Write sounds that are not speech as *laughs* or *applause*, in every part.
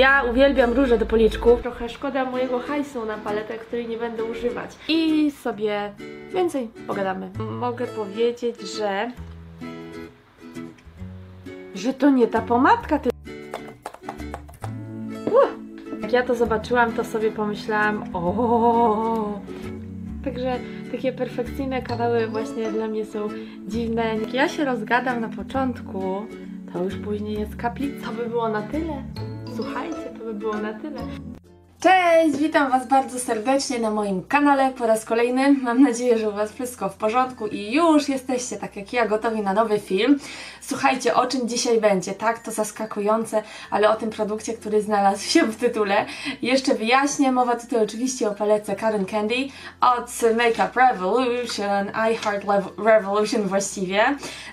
Ja uwielbiam róże do policzków. Trochę szkoda mojego hajsu na paletę, której nie będę używać. I sobie więcej pogadamy. Mogę powiedzieć, że... Że to nie ta pomadka, ty... Uh! Jak ja to zobaczyłam, to sobie pomyślałam, o. Także takie perfekcyjne kawały właśnie dla mnie są dziwne. Jak ja się rozgadam na początku, to już później jest kaplica. To by było na tyle. Słuchajcie, to by było na tyle. Cześć, witam Was bardzo serdecznie na moim kanale po raz kolejny. Mam nadzieję, że u Was wszystko w porządku i już jesteście, tak jak ja, gotowi na nowy film. Słuchajcie, o czym dzisiaj będzie, tak? To zaskakujące, ale o tym produkcie, który znalazł się w tytule. Jeszcze wyjaśnię, mowa tutaj oczywiście o palece Karen Candy od Makeup Revolution, I Heart Revolution właściwie.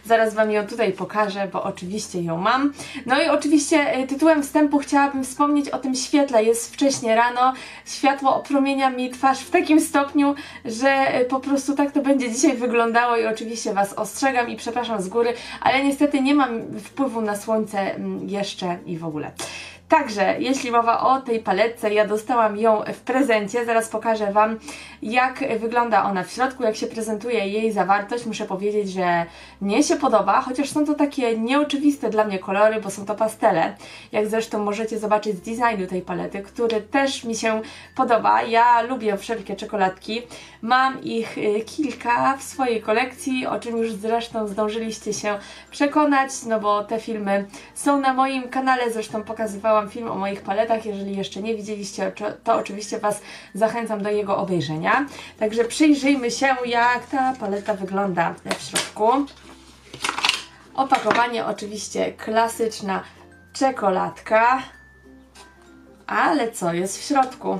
Zaraz Wam ją tutaj pokażę, bo oczywiście ją mam. No i oczywiście y, tytułem wstępu chciałabym wspomnieć o tym świetle. Jest wcześniej rano, światło opromienia mi twarz w takim stopniu, że y, po prostu tak to będzie dzisiaj wyglądało i oczywiście Was ostrzegam i przepraszam z góry, ale niestety nie mam wpływu na słońce mm, jeszcze i w ogóle. Także, jeśli mowa o tej paletce, ja dostałam ją w prezencie, zaraz pokażę Wam, jak wygląda ona w środku, jak się prezentuje jej zawartość. Muszę powiedzieć, że mnie się podoba, chociaż są to takie nieoczywiste dla mnie kolory, bo są to pastele, jak zresztą możecie zobaczyć z designu tej palety, który też mi się podoba. Ja lubię wszelkie czekoladki, mam ich y, kilka w swojej kolekcji, o czym już zresztą zdążyliście się przekonać, no bo te filmy są na moim kanale, zresztą pokazywałam nagrałam film o moich paletach. Jeżeli jeszcze nie widzieliście, to oczywiście Was zachęcam do jego obejrzenia. Także przyjrzyjmy się, jak ta paleta wygląda w środku. Opakowanie oczywiście klasyczna czekoladka. Ale co jest w środku?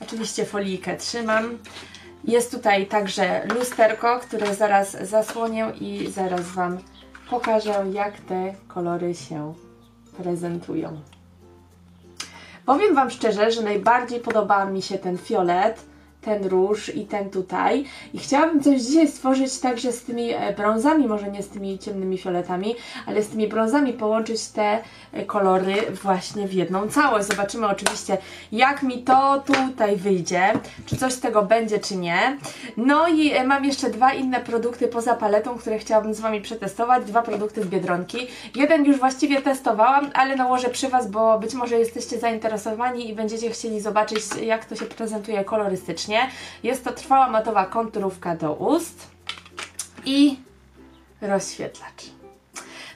Oczywiście folijkę trzymam. Jest tutaj także lusterko, które zaraz zasłonię i zaraz Wam pokażę, jak te kolory się prezentują. Powiem Wam szczerze, że najbardziej podoba mi się ten fiolet, ten róż i ten tutaj. I chciałabym coś dzisiaj stworzyć także z tymi e, brązami, może nie z tymi ciemnymi fioletami, ale z tymi brązami połączyć te e, kolory właśnie w jedną całość. Zobaczymy oczywiście, jak mi to tutaj wyjdzie, czy coś z tego będzie, czy nie. No i e, mam jeszcze dwa inne produkty poza paletą, które chciałabym z Wami przetestować. Dwa produkty z Biedronki. Jeden już właściwie testowałam, ale nałożę przy Was, bo być może jesteście zainteresowani i będziecie chcieli zobaczyć, jak to się prezentuje kolorystycznie. Jest to trwała matowa konturówka do ust i rozświetlacz.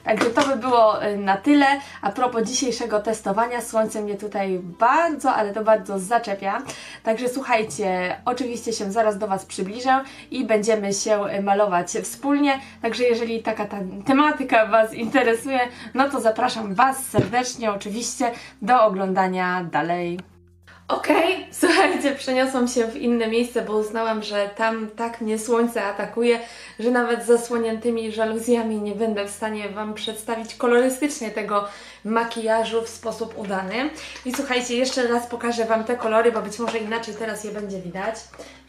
Także to by było y, na tyle. A propos dzisiejszego testowania, słońce mnie tutaj bardzo, ale to bardzo zaczepia. Także słuchajcie, oczywiście się zaraz do Was przybliżę i będziemy się y, malować wspólnie. Także jeżeli taka ta tematyka Was interesuje, no to zapraszam Was serdecznie oczywiście do oglądania dalej. Okej, okay, *laughs* słuchajcie, przeniosłam się w inne miejsce, bo uznałam, że tam tak mnie słońce atakuje, że nawet zasłoniętymi żaluzjami nie będę w stanie Wam przedstawić kolorystycznie tego makijażu w sposób udany. I słuchajcie, jeszcze raz pokażę Wam te kolory, bo być może inaczej teraz je będzie widać.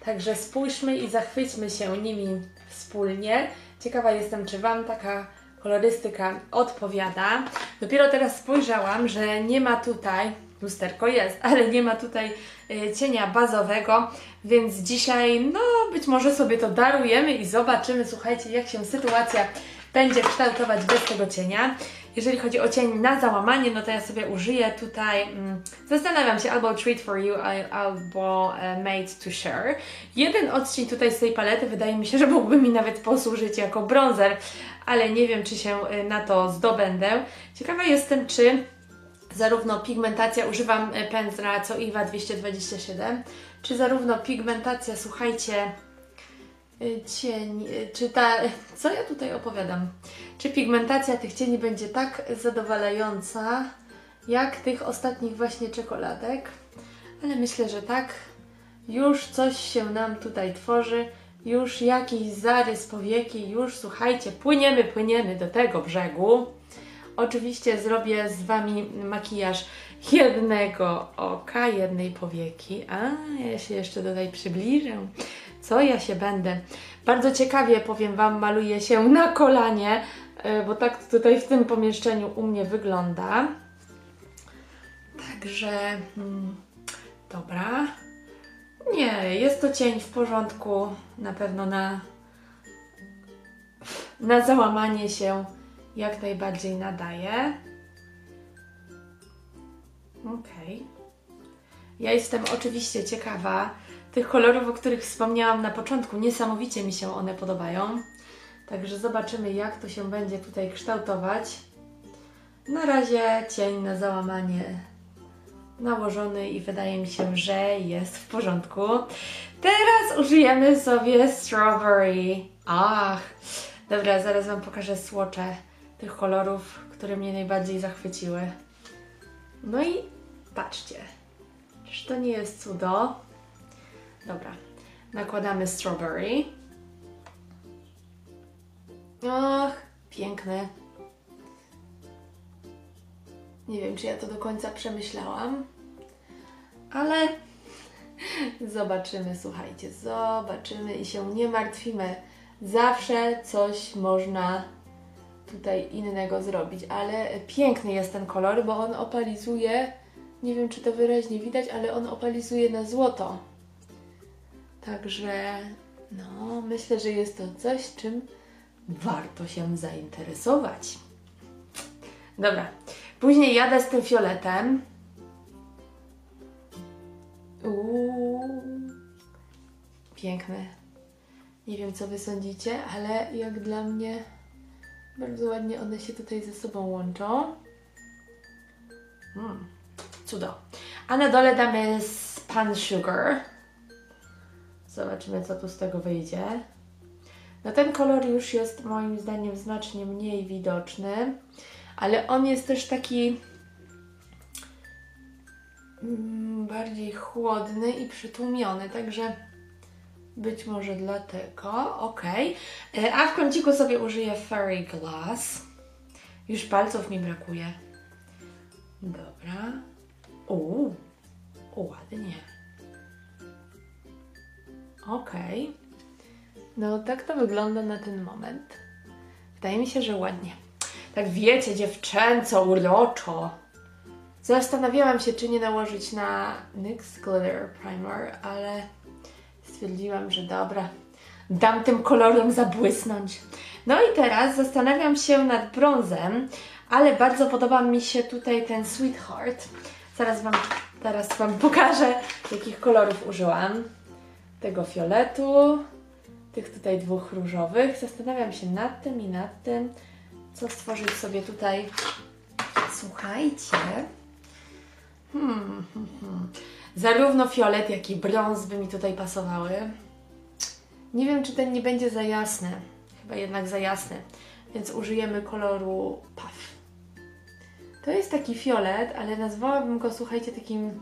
Także spójrzmy i zachwyćmy się nimi wspólnie. Ciekawa jestem, czy Wam taka kolorystyka odpowiada. Dopiero teraz spojrzałam, że nie ma tutaj lusterko jest, *laughs* ale nie ma tutaj y, cienia bazowego, więc dzisiaj, no być może sobie to darujemy i zobaczymy, słuchajcie, jak się sytuacja będzie kształtować bez tego cienia. Jeżeli chodzi o cień na załamanie, no to ja sobie użyję tutaj, mm, zastanawiam się, albo Treat for You, albo e, Made to Share. Jeden odcień tutaj z tej palety wydaje mi się, że mógłby mi nawet posłużyć jako bronzer, ale nie wiem, czy się e, na to zdobędę. Ciekawa jestem, czy zarówno pigmentacja, używam e, pędzla co IWA 227, czy zarówno pigmentacja, słuchajcie, e, cień, e, czy ta, *laughs* co ja tutaj opowiadam, czy pigmentacja tych cieni będzie tak zadowalająca, jak tych ostatnich właśnie czekoladek, ale myślę, że tak, już coś się nam tutaj tworzy, już jakiś zarys powieki, już słuchajcie, płyniemy, płyniemy do tego brzegu. Oczywiście zrobię z Wami makijaż jednego oka, jednej powieki. A, ja się jeszcze tutaj przybliżę. Co ja się będę? Bardzo ciekawie, powiem Wam, maluję się na kolanie, e, bo tak tutaj w tym pomieszczeniu u mnie wygląda. Także, mm, dobra. Nie, jest to cień w porządku. Na pewno na, na załamanie się jak najbardziej nadaje. Okej. Ja jestem oczywiście ciekawa tych kolorów, o których wspomniałam na początku. Niesamowicie mi się one podobają. Także zobaczymy, jak to się będzie tutaj kształtować. Na razie cień na załamanie nałożony i wydaje mi się, że jest w porządku. Teraz użyjemy sobie strawberry. Ach, dobra, zaraz Wam pokażę słocze tych kolorów, które mnie najbardziej zachwyciły. No i patrzcie, czy to nie jest cudo? Dobra, nakładamy strawberry. Ach, piękny. Nie wiem, czy ja to do końca przemyślałam, ale *laughs* zobaczymy, słuchajcie, zobaczymy i się nie martwimy. Zawsze coś można tutaj innego zrobić, ale piękny jest ten kolor, bo on opalizuje, nie wiem czy to wyraźnie widać, ale on opalizuje na złoto. Także no, myślę, że jest to coś, czym warto się zainteresować. Dobra, później jadę z tym fioletem. Uuu, piękny. Nie wiem, co Wy sądzicie, ale jak dla mnie bardzo ładnie one się tutaj ze sobą łączą. Mm, cudo. A na dole damy Span Sugar. Zobaczymy, co tu z tego wyjdzie. No ten kolor już jest moim zdaniem znacznie mniej widoczny, ale on jest też taki mm, bardziej chłodny i przytłumiony, także być może dlatego, ok. A w kąciku sobie użyję Fairy Glass. Już palców mi brakuje. Dobra. Uuu, ładnie. Ok. No tak to wygląda na ten moment. Wydaje mi się, że ładnie. Tak wiecie, dziewczęco, uroczo. Zastanawiałam się, czy nie nałożyć na NYX Glitter Primer, ale stwierdziłam, że dobra, dam tym kolorom zabłysnąć. No i teraz zastanawiam się nad brązem, ale bardzo podoba mi się tutaj ten Sweetheart. Zaraz Wam, teraz wam pokażę, jakich kolorów użyłam. Tego fioletu, tych tutaj dwóch różowych. Zastanawiam się nad tym i nad tym, co stworzyć sobie tutaj. Słuchajcie. Hmm, hmm, hmm. Zarówno fiolet, jak i brąz by mi tutaj pasowały. Nie wiem, czy ten nie będzie za jasny. Chyba jednak za jasny. Więc użyjemy koloru Puff. To jest taki fiolet, ale nazwałabym go, słuchajcie, takim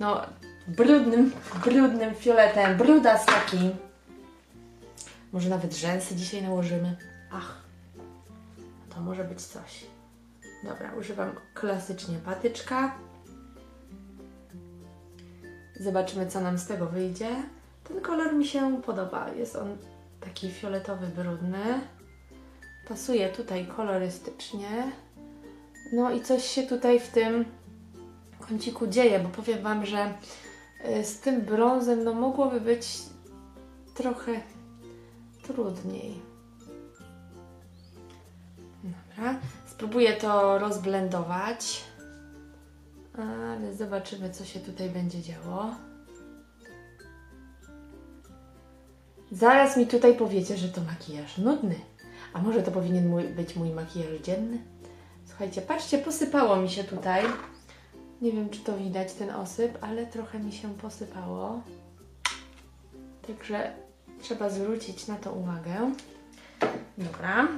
no brudnym, brudnym fioletem. Brudas taki. Może nawet rzęsy dzisiaj nałożymy. Ach, to może być coś. Dobra, używam klasycznie patyczka. Zobaczymy, co nam z tego wyjdzie. Ten kolor mi się podoba. Jest on taki fioletowy, brudny. Pasuje tutaj kolorystycznie. No i coś się tutaj w tym kąciku dzieje, bo powiem Wam, że y, z tym brązem no mogłoby być trochę trudniej. Dobra, spróbuję to rozblendować. Ale zobaczymy, co się tutaj będzie działo. Zaraz mi tutaj powiecie, że to makijaż nudny. A może to powinien mój, być mój makijaż dzienny? Słuchajcie, patrzcie, posypało mi się tutaj. Nie wiem, czy to widać, ten osyp, ale trochę mi się posypało. Także trzeba zwrócić na to uwagę. Dobra.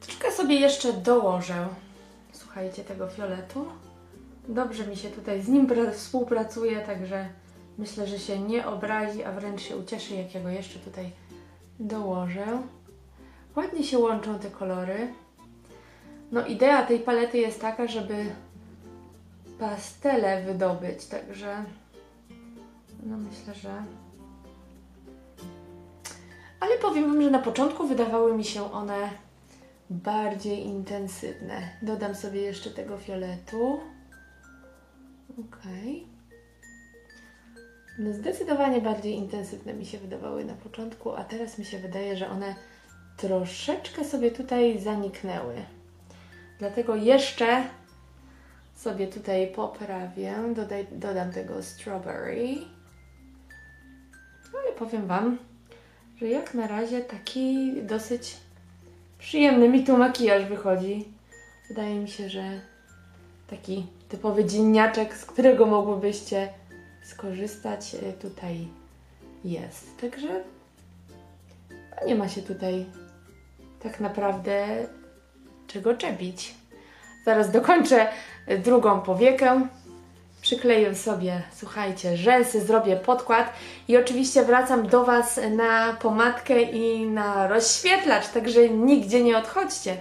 Troszkę sobie jeszcze dołożę, słuchajcie, tego fioletu. Dobrze mi się tutaj z nim współpracuje, także myślę, że się nie obrazi, a wręcz się ucieszy, jak ja go jeszcze tutaj dołożę. Ładnie się łączą te kolory. No idea tej palety jest taka, żeby pastele wydobyć, także no myślę, że... Ale powiem Wam, że na początku wydawały mi się one bardziej intensywne. Dodam sobie jeszcze tego fioletu. Okej. No zdecydowanie bardziej intensywne mi się wydawały na początku, a teraz mi się wydaje, że one troszeczkę sobie tutaj zaniknęły. Dlatego jeszcze sobie tutaj poprawię, dodaj, dodam tego strawberry. No i powiem Wam, że jak na razie taki dosyć przyjemny mi tu makijaż wychodzi. Wydaje mi się, że taki typowy dzienniaczek, z którego mogłybyście skorzystać, y, tutaj jest. Także nie ma się tutaj tak naprawdę czego czepić. Zaraz dokończę drugą powiekę. Przykleję sobie, słuchajcie, rzęsy, zrobię podkład i oczywiście wracam do Was na pomadkę i na rozświetlacz, także nigdzie nie odchodźcie.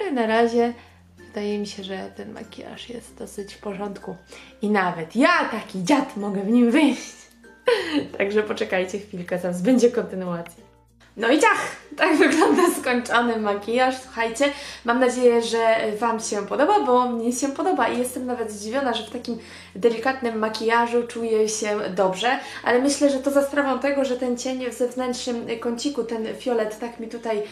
Ale na razie wydaje mi się, że ten makijaż jest dosyć w porządku. I nawet ja, taki dziad, mogę w nim wyjść. *laughs* Także poczekajcie chwilkę, zaraz będzie kontynuacja. No i ciach! Tak wygląda skończony makijaż. Słuchajcie, mam nadzieję, że Wam się podoba, bo mnie się podoba i jestem nawet zdziwiona, że w takim delikatnym makijażu czuję się dobrze, ale myślę, że to za sprawą tego, że ten cień w zewnętrznym kąciku, ten fiolet tak mi tutaj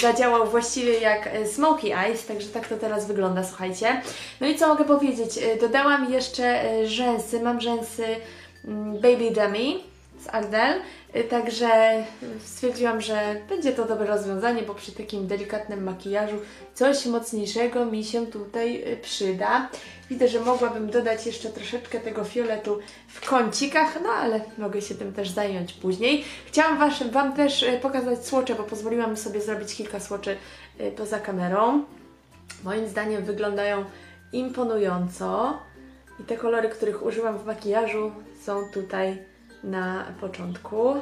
zadziałał właściwie jak smoky eyes, także tak to teraz wygląda, słuchajcie. No i co mogę powiedzieć? Dodałam jeszcze rzęsy, mam rzęsy mm, Baby Dummy z Ardell, także stwierdziłam, że będzie to dobre rozwiązanie, bo przy takim delikatnym makijażu coś mocniejszego mi się tutaj y, przyda. Widzę, że mogłabym dodać jeszcze troszeczkę tego fioletu w kącikach, no ale mogę się tym też zająć później. Chciałam was, Wam też y, pokazać słocze, bo pozwoliłam sobie zrobić kilka słoczy poza kamerą. Moim zdaniem wyglądają imponująco i te kolory, których użyłam w makijażu są tutaj na początku.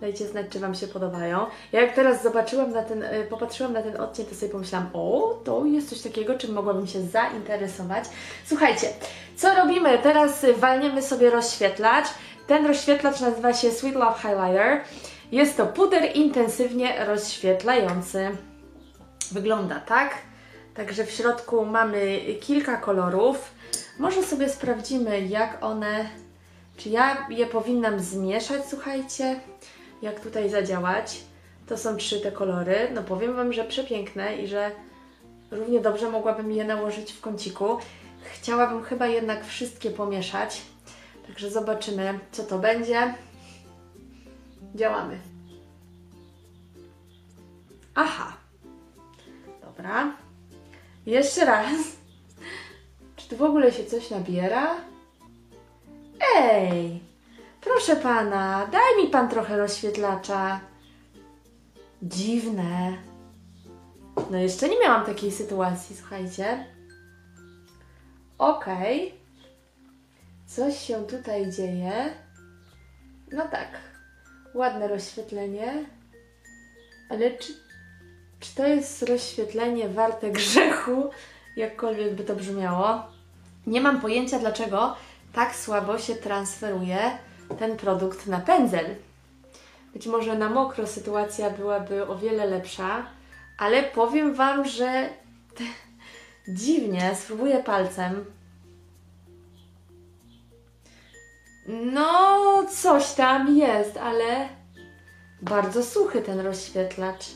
Dajcie znać, czy Wam się podobają. Ja jak teraz zobaczyłam na ten, y, popatrzyłam na ten odcień, to sobie pomyślałam, o, to jest coś takiego, czym mogłabym się zainteresować. Słuchajcie, co robimy? Teraz walniemy sobie rozświetlacz. Ten rozświetlacz nazywa się Sweet Love Highlighter. Jest to puder intensywnie rozświetlający. Wygląda tak. Także w środku mamy kilka kolorów. Może sobie sprawdzimy, jak one czy ja je powinnam zmieszać, słuchajcie? Jak tutaj zadziałać? To są trzy te kolory. No powiem Wam, że przepiękne i że równie dobrze mogłabym je nałożyć w kąciku. Chciałabym chyba jednak wszystkie pomieszać. Także zobaczymy, co to będzie. Działamy. Aha. Dobra. Jeszcze raz. Czy tu w ogóle się coś nabiera? Ej, proszę pana, daj mi pan trochę rozświetlacza. Dziwne. No jeszcze nie miałam takiej sytuacji, słuchajcie. Okej. Okay. Coś się tutaj dzieje. No tak. Ładne rozświetlenie. Ale czy, czy to jest rozświetlenie warte grzechu? Jakkolwiek by to brzmiało. Nie mam pojęcia dlaczego tak słabo się transferuje ten produkt na pędzel. Być może na mokro sytuacja byłaby o wiele lepsza, ale powiem Wam, że dziwnie, spróbuję palcem. No, coś tam jest, ale bardzo suchy ten rozświetlacz.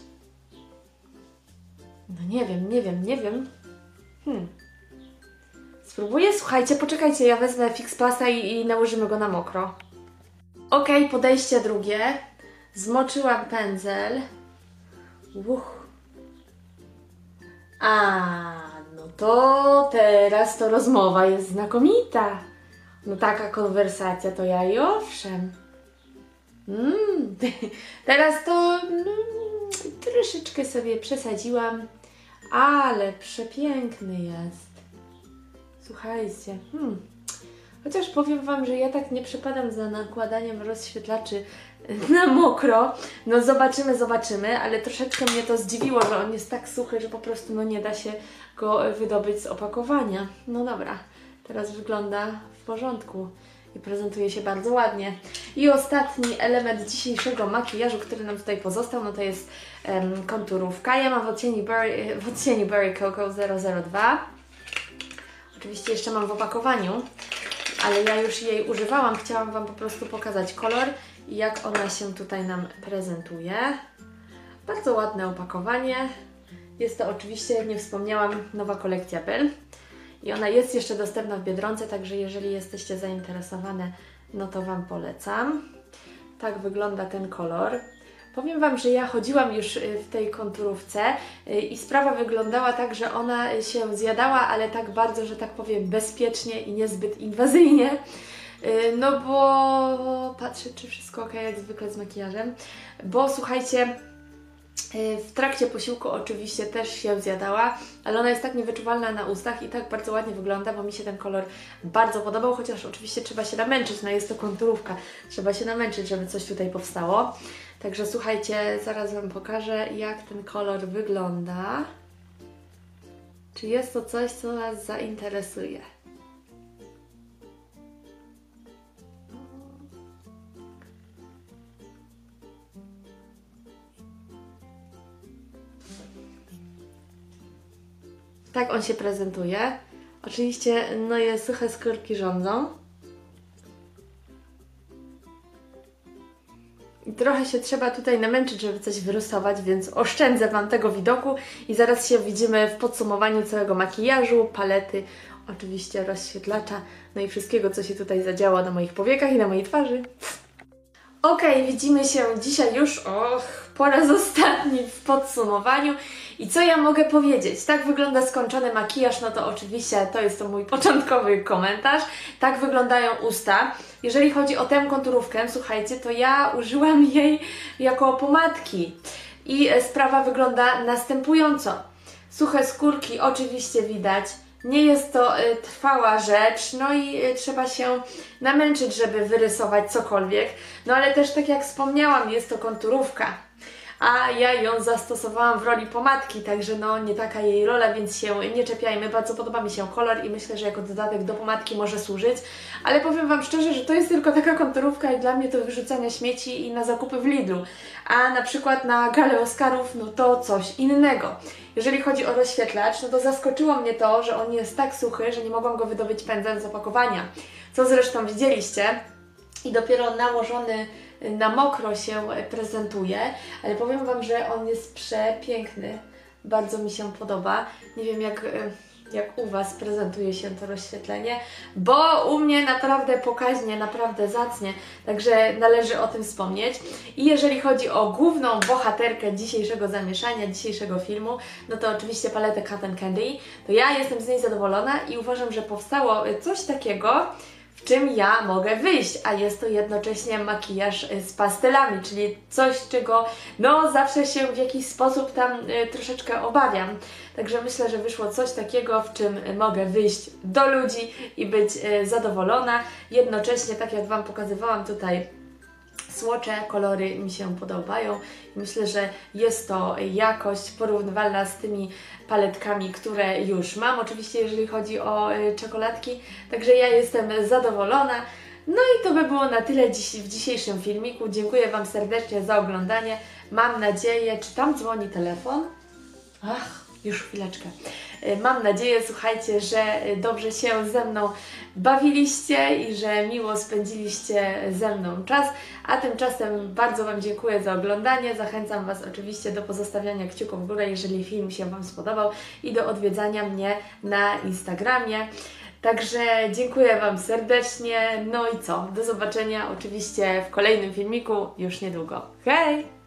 No nie wiem, nie wiem, nie wiem. Hmm. Spróbuję, słuchajcie, poczekajcie, ja wezmę Fix i, i nałożymy go na mokro. Ok, podejście drugie. Zmoczyłam pędzel. Uch. A, no to teraz to rozmowa jest znakomita. No taka konwersacja to ja i owszem. Mm, *laughs* teraz to mm, troszeczkę sobie przesadziłam, ale przepiękny jest. Słuchajcie, hmm. Chociaż powiem Wam, że ja tak nie przypadam za nakładaniem rozświetlaczy *laughs* na mokro. No zobaczymy, zobaczymy, ale troszeczkę mnie to zdziwiło, że on jest tak suchy, że po prostu no nie da się go wydobyć z opakowania. No dobra, teraz wygląda w porządku i prezentuje się bardzo ładnie. I ostatni element dzisiejszego makijażu, który nam tutaj pozostał, no to jest um, konturówka. Ja mam w odcieniu Berry, w odcieniu Berry Cocoa 002. Oczywiście jeszcze mam w opakowaniu, ale ja już jej używałam. Chciałam Wam po prostu pokazać kolor i jak ona się tutaj nam prezentuje. Bardzo ładne opakowanie. Jest to oczywiście, nie wspomniałam, nowa kolekcja Bell. I ona jest jeszcze dostępna w Biedronce, także jeżeli jesteście zainteresowane, no to Wam polecam. Tak wygląda ten kolor. Powiem Wam, że ja chodziłam już y, w tej konturówce y, i sprawa wyglądała tak, że ona się zjadała, ale tak bardzo, że tak powiem, bezpiecznie i niezbyt inwazyjnie. Y, no bo patrzę, czy wszystko ok, jak zwykle z makijażem. Bo słuchajcie, w trakcie posiłku oczywiście też się zjadała, ale ona jest tak niewyczuwalna na ustach i tak bardzo ładnie wygląda, bo mi się ten kolor bardzo podobał, chociaż oczywiście trzeba się namęczyć, no jest to konturówka, trzeba się namęczyć, żeby coś tutaj powstało. Także słuchajcie, zaraz Wam pokażę, jak ten kolor wygląda. Czy jest to coś, co Was zainteresuje? Tak on się prezentuje. Oczywiście, no jest suche skórki rządzą. trochę się trzeba tutaj namęczyć, żeby coś wyrysować, więc oszczędzę Wam tego widoku i zaraz się widzimy w podsumowaniu całego makijażu, palety, oczywiście rozświetlacza, no i wszystkiego, co się tutaj zadziało na moich powiekach i na mojej twarzy. Ok, widzimy się dzisiaj już, och, po raz ostatni w podsumowaniu. I co ja mogę powiedzieć? Tak wygląda skończony makijaż, no to oczywiście to jest to mój początkowy komentarz. Tak wyglądają usta. Jeżeli chodzi o tę konturówkę, słuchajcie, to ja użyłam jej jako pomadki. I sprawa wygląda następująco. Suche skórki oczywiście widać, nie jest to y, trwała rzecz, no i y, trzeba się namęczyć, żeby wyrysować cokolwiek. No ale też tak jak wspomniałam, jest to konturówka a ja ją zastosowałam w roli pomadki, także no nie taka jej rola, więc się nie czepiajmy. Bardzo podoba mi się kolor i myślę, że jako dodatek do pomadki może służyć, ale powiem Wam szczerze, że to jest tylko taka konturówka i dla mnie to wyrzucanie śmieci i na zakupy w Lidlu, a na przykład na galę Oscarów, no to coś innego. Jeżeli chodzi o rozświetlacz, no to zaskoczyło mnie to, że on jest tak suchy, że nie mogłam go wydobyć pędzem z opakowania, co zresztą widzieliście i dopiero nałożony na mokro się prezentuje, ale powiem Wam, że on jest przepiękny. Bardzo mi się podoba. Nie wiem jak, jak u Was prezentuje się to rozświetlenie, bo u mnie naprawdę pokaźnie, naprawdę zacnie, także należy o tym wspomnieć. I jeżeli chodzi o główną bohaterkę dzisiejszego zamieszania, dzisiejszego filmu, no to oczywiście paletę Cotton Candy, to ja jestem z niej zadowolona i uważam, że powstało coś takiego, w czym ja mogę wyjść, a jest to jednocześnie makijaż y, z pastelami, czyli coś, czego no zawsze się w jakiś sposób tam y, troszeczkę obawiam. Także myślę, że wyszło coś takiego, w czym mogę wyjść do ludzi i być y, zadowolona. Jednocześnie, tak jak Wam pokazywałam tutaj Słocze, kolory mi się podobają. Myślę, że jest to jakość porównywalna z tymi paletkami, które już mam. Oczywiście, jeżeli chodzi o y, czekoladki, także ja jestem zadowolona. No i to by było na tyle dziś, w dzisiejszym filmiku. Dziękuję Wam serdecznie za oglądanie. Mam nadzieję, czy tam dzwoni telefon? Ach, już chwileczkę. Y, mam nadzieję, słuchajcie, że y, dobrze się ze mną bawiliście i że miło spędziliście ze mną czas. A tymczasem bardzo Wam dziękuję za oglądanie. Zachęcam Was oczywiście do pozostawiania kciuków w górę, jeżeli film się Wam spodobał i do odwiedzania mnie na Instagramie. Także dziękuję Wam serdecznie. No i co? Do zobaczenia oczywiście w kolejnym filmiku już niedługo. Hej!